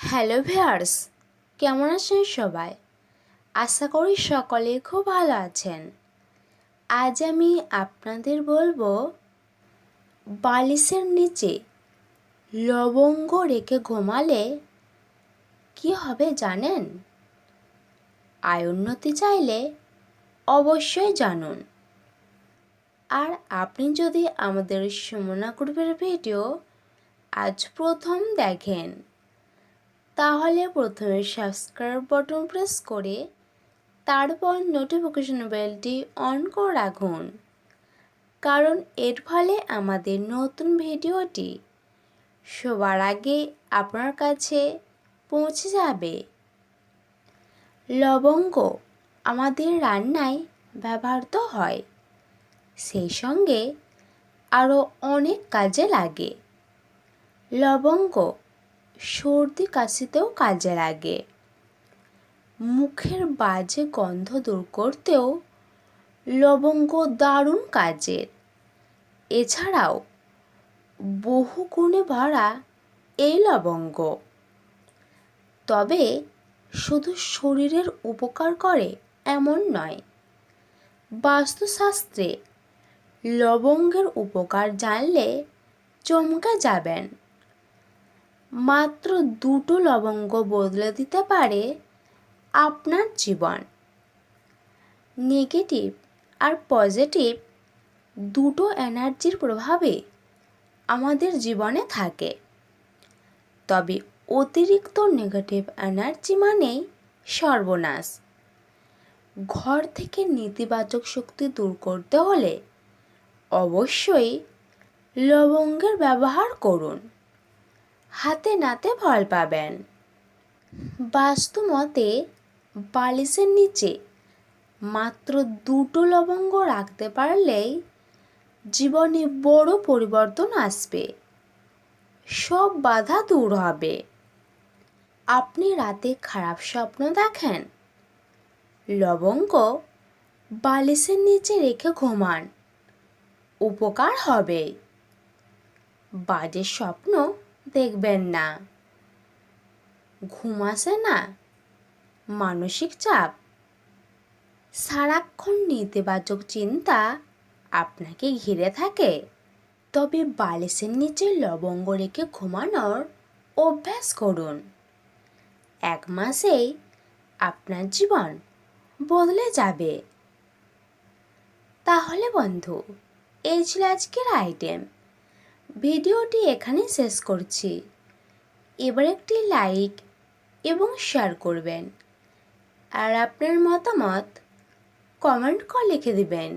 Hello viewers কেমন আছেন সবাই? আশা করি সকলে খুব ভালো আছেন। আজ আমি আপনাদের বলব, বালিশের নিচে লবঙ্গ রেখে ঘুমালে কি হবে জানেন? আয় উন্নতি চাইলে অবশ্যই জানুন। আর আপনি যদি আমাদের সুমনা গ্রুপের ভিডিও আজ প্রথম দেখেন তাহলে প্রথমে সাবস্ক্রাইব বাটন প্রেস করে তারপর নোটিফিকেশন বেলটি অন করে রাখুন। কারণ এর ফলে আমাদের নতুন ভিডিওটি সবার আগে আপনার কাছে পৌঁছে যাবে। লবঙ্গ আমাদের রান্নায় ব্যবহৃত হয়, সেই সঙ্গে আরও অনেক কাজে লাগে। লবঙ্গ সর্দি কাশিতেও কাজে লাগে। মুখের বাজে গন্ধ দূর করতেও লবঙ্গ দারুণ কাজের এছাড়াও বহু গুণে ভরা এই লবঙ্গ। তবে শুধু শরীরের উপকার করে এমন নয়, বাস্তুশাস্ত্রে লবঙ্গের উপকার জানলে চমকে যাবেন। মাত্র দুটো লবঙ্গ বদলে দিতে পারে আপনার জীবন। নেগেটিভ আর পজিটিভ দুটো এনার্জির প্রভাবে আমাদের জীবনে থাকে। তবে অতিরিক্ত নেগেটিভ এনার্জি মানেই সর্বনাশ। ঘর থেকে নেতিবাচক শক্তি দূর করতে হলে অবশ্যই লবঙ্গের ব্যবহার করুন। হাতে নাতে ফল পাবেন। বাস্তু মতে বালিশের নিচে মাত্র দুটো লবঙ্গ রাখতে পারলেই জীবনে বড় পরিবর্তন আসবে। সব বাধা দূর হবে। আপনি রাতে খারাপ স্বপ্ন দেখেন। লবঙ্গ বালিশের নিচে রেখে ঘুমান। উপকার হবে। বাজে স্বপ্ন দেখবেন না। ঘুম আসে না। মানসিক চাপ। সারাক্ষণ নেতিবাচক চিন্তা আপনাকে ঘিরে থাকে। তবে বালিশের নিচে লবঙ্গ রেখে ঘুমানোর অভ্যাস করুন। এক মাসেই আপনার জীবন বদলে যাবে। তাহলে বন্ধু, এই ছিল আজকের আইটেম ভিডিওটি এখানে শেষ করছি। এবার একটি লাইক এবং শেয়ার করবেন। আর আপনার মতামত কমেন্ট করে লিখে দিবেন।